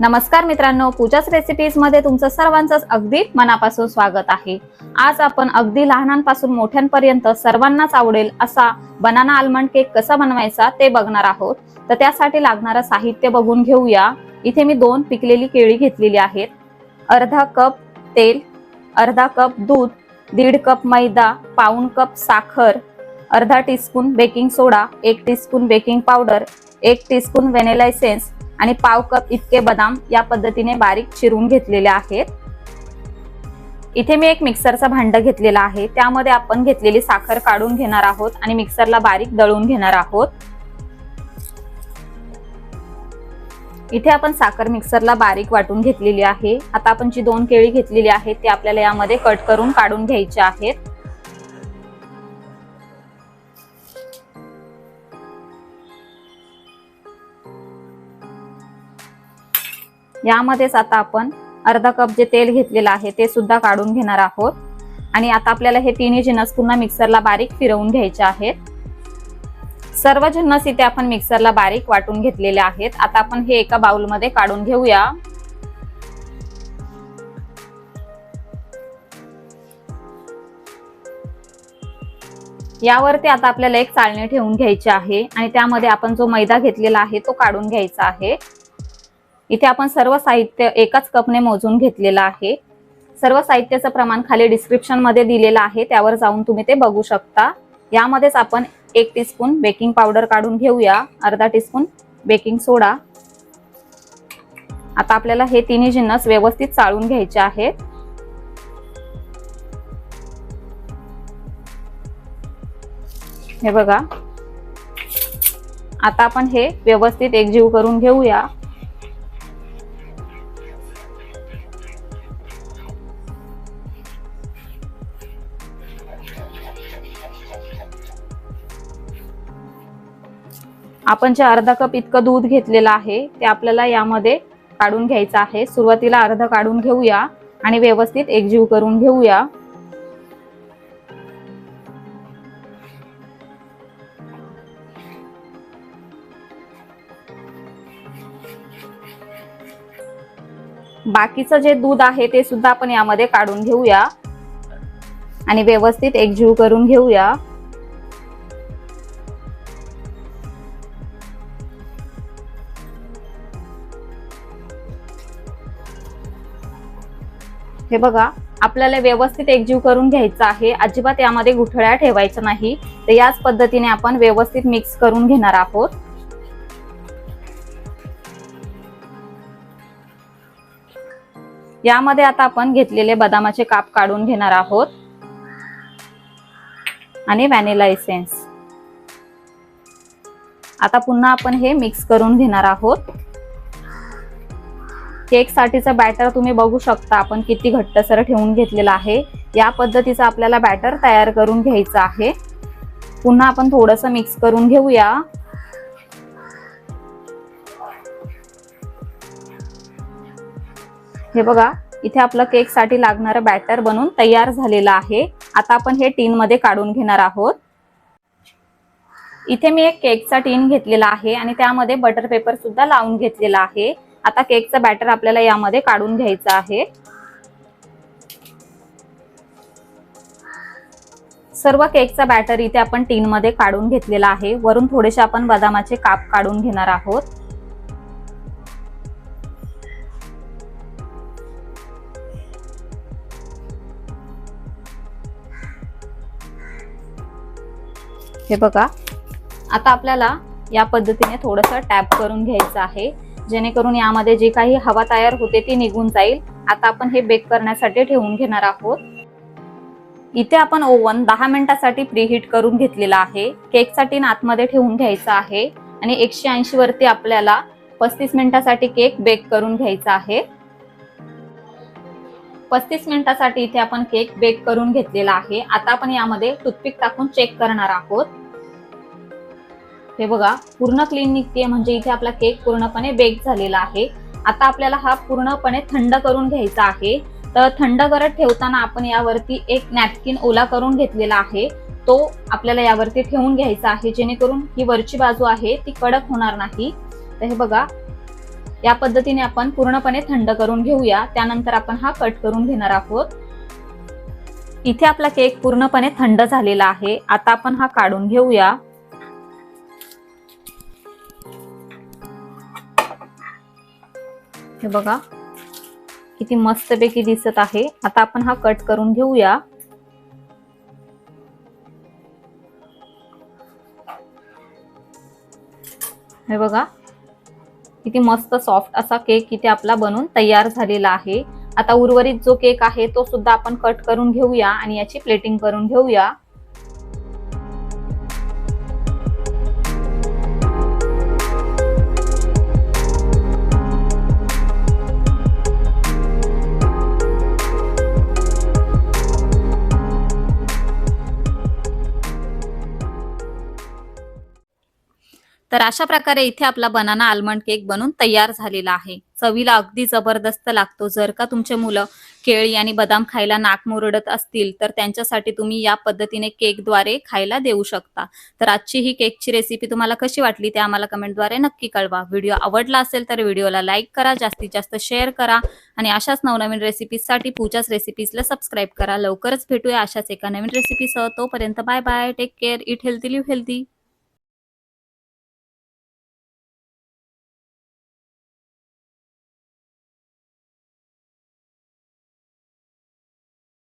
नमस्कार मित्रांनो पूजाच रेसिपीजमध्ये तुमचं सर्वांचं अगदी मनापासून स्वागत आहे. आज आपण अगदी लहानांपासून मोठ्यांपर्यंत सर्वांनाच आवडेल असा बनाना आलमंड केक कसा बनवायचा ते बघणार आहोत. तर त्यासाठी लागणारं साहित्य बघून घेऊया. इथे मी दोन पिकलेली केळी घेतलेली आहेत. अर्धा कप तेल अर्धा कप दूध दीड कप मैदा पाऊण कप साखर अर्धा टीस्पून बेकिंग सोडा एक टीस्पून बेकिंग पावडर एक टीस्पून व्हॅनिला एसेन्स आणि पाव कप इतके बदाम या पद्धतीने बारीक चिरून घेतलेले आहेत. इथे मी एक मिक्सरचा भांड घेतलेला आहे. त्यामध्ये आपण घेतलेली साखर काढून घेणार आहोत आणि मिक्सरला बारीक दळून घेणार आहोत. इथे आपण साखर मिक्सरला बारीक वाटून घेतलेली आहे. आता आपण जी दोन केळी घेतलेली आहेत ते आपल्याला यामध्ये कट करून काढून घ्यायचे आहेत. यामध्येच आता आपण अर्धा कप जे तेल घेतलेलं आहे ते सुद्धा काढून घेणार आहोत. आणि आता आपल्याला हे तिन्ही जिन्नस पुन्हा मिक्सरला बारीक फिरवून घ्यायचे आहेत. सर्व जिन्नस इथे आपण मिक्सरला बारीक वाटून घेतलेले आहेत. आता आपण हे एका बाउलमध्ये काढून घेऊया. यावरती आता आपल्याला एक चाळणी ठेवून घ्यायची आहे. आणि त्यामध्ये आपण जो मैदा घेतलेला आहे तो काढून घ्यायचा आहे. इथे आपण सर्व साहित्य एकाच कपने मोजून घेतलेलं आहे. सर्व साहित्याचं प्रमाण खाली डिस्क्रिप्शनमध्ये दिलेलं आहे. त्यावर जाऊन तुम्ही ते बघू शकता. यामध्येच आपण एक टीस्पून बेकिंग पावडर काढून घेऊया. अर्धा टीस्पून बेकिंग सोडा आता आपल्याला हे तिन्ही जिन्नस व्यवस्थित चाळून घ्यायचे आहेत. हे बघा. आता आपण हे व्यवस्थित एकजीव करून घेऊया. आपण जे अर्धा कप इतकं दूध घेतलेलं आहे ते आपल्याला यामध्ये काढून घ्यायचं आहे. सुरुवातीला अर्ध काढून घेऊया आणि व्यवस्थित एकजीव करून घेऊया. बाकीचं जे दूध आहे ते सुद्धा आपण यामध्ये काढून घेऊया आणि व्यवस्थित एकजीव करून घेऊया. हे बघा आपल्याला व्यवस्थित एकजीव करून घ्यायचं आहे. अजिबात यामध्ये गुठळ्या ठेवायच्या नाही. तर याच पद्धतीने आपण व्यवस्थित मिक्स करून घेणार आहोत. यामध्ये आता आपण घेतलेले बदामाचे काप काढून घेणार आहोत. आणि व्हॅनिला इसेन्स आता पुन्हा आपण हे मिक्स करून घेणार आहोत. केकसाठीचं बॅटर तुम्ही बघू शकता. आपण किती घट्टसर ठेवून घेतलेलं आहे. या पद्धतीचं आपल्याला बॅटर तयार करून घ्यायचं आहे. पुन्हा आपण थोडंसं मिक्स करून घेऊया. हे बघा इथे आपलं केकसाठी लागणारं बॅटर बनून तयार झालेलं आहे. आता आपण हे टीनमध्ये काढून घेणार आहोत. इथे मी एक केकचा टीन घेतलेला आहे आणि त्यामध्ये बटर पेपर सुद्धा लावून घेतलेला आहे. आता केकचा बॅटर आपल्याला यामध्ये काढून घ्यायचा आहे. सर्व केकचा बॅटर इथे आपण टीन मध्ये काढून घेतलेला आहे. वरून थोडेसे आपण बदामाचे काप काढून घेणार आहोत. हे बघा. आता आपल्याला या पद्धतीने थोडंसं टॅप करून घ्यायचं आहे. जेणेकरून यामध्ये जी काही हवा तयार होते ती निघून जाईल. आता आपण हे बेक करण्यासाठी ठेवून घेणार आहोत. इथे आपण ओव्हन दहा मिनिटासाठी प्रीहीट करून घेतलेला आहे. केकचा टीन आतमध्ये ठेवून घ्यायचा आहे. आणि एकशे ऐंशी वरती आपल्याला पस्तीस मिनिटासाठी केक बेक करून घ्यायचा आहे. पस्तीस मिनिटासाठी इथे आपण केक बेक करून घेतलेला आहे. आता आपण यामध्ये टूथपिक टाकून चेक करणार आहोत. हे बघा पूर्ण क्लीन निघते म्हणजे इथे आपला केक पूर्णपणे बेक झालेला आहे. आता आपल्याला हा पूर्णपणे थंड करून घ्यायचा आहे. तर थंड करत ठेवताना आपण यावरती एक नॅपकिन ओला करून घेतलेला आहे. तो आपल्याला यावरती ठेवून घ्यायचा आहे जेणेकरून ही वरची बाजू आहे ती कडक होणार नाही. तर हे बघा या पद्धतीने आपण पूर्णपणे थंड करून घेऊया. त्यानंतर आपण हा कट करून घेणार आहोत. इथे आपला केक पूर्णपणे थंड झालेला आहे. आता आपण हा काढून घेऊया. हे बघा. किती मस्तपैकी दिसत आहे. आता आपण हा कट करून घेऊया. हे बघा. किती मस्त सॉफ्ट असा केक इथे आपला बनून तयार झालेला आहे. आता उर्वरित जो केक आहे तो सुद्धा आपण कट करून घेऊया आणि याची प्लेटिंग करून घेऊया. तर अशा प्रकारे इथे आपला बनाना आल्मंड केक बनून तयार झालेला आहे. चवीला अगदी जबरदस्त लागतो. जर का तुमचे मुलं केळी आणि बदाम खायला नाक मुरडत असतील तर त्यांच्यासाठी तुम्ही या पद्धतीने केकद्वारे खायला देऊ शकता. तर आजची ही केकची रेसिपी तुम्हाला कशी वाटली ते आम्हाला कमेंटद्वारे नक्की कळवा. व्हिडिओ आवडला असेल तर व्हिडिओला लाईक करा जास्तीत जास्त शेअर करा आणि अशाच नवनवीन रेसिपीजसाठी पूजाच रेसिपीजला सबस्क्राईब करा. लवकरच भेटूया अशाच एका नवीन रेसिपीसह तोपर्यंत bye bye take care eat healthy live healthy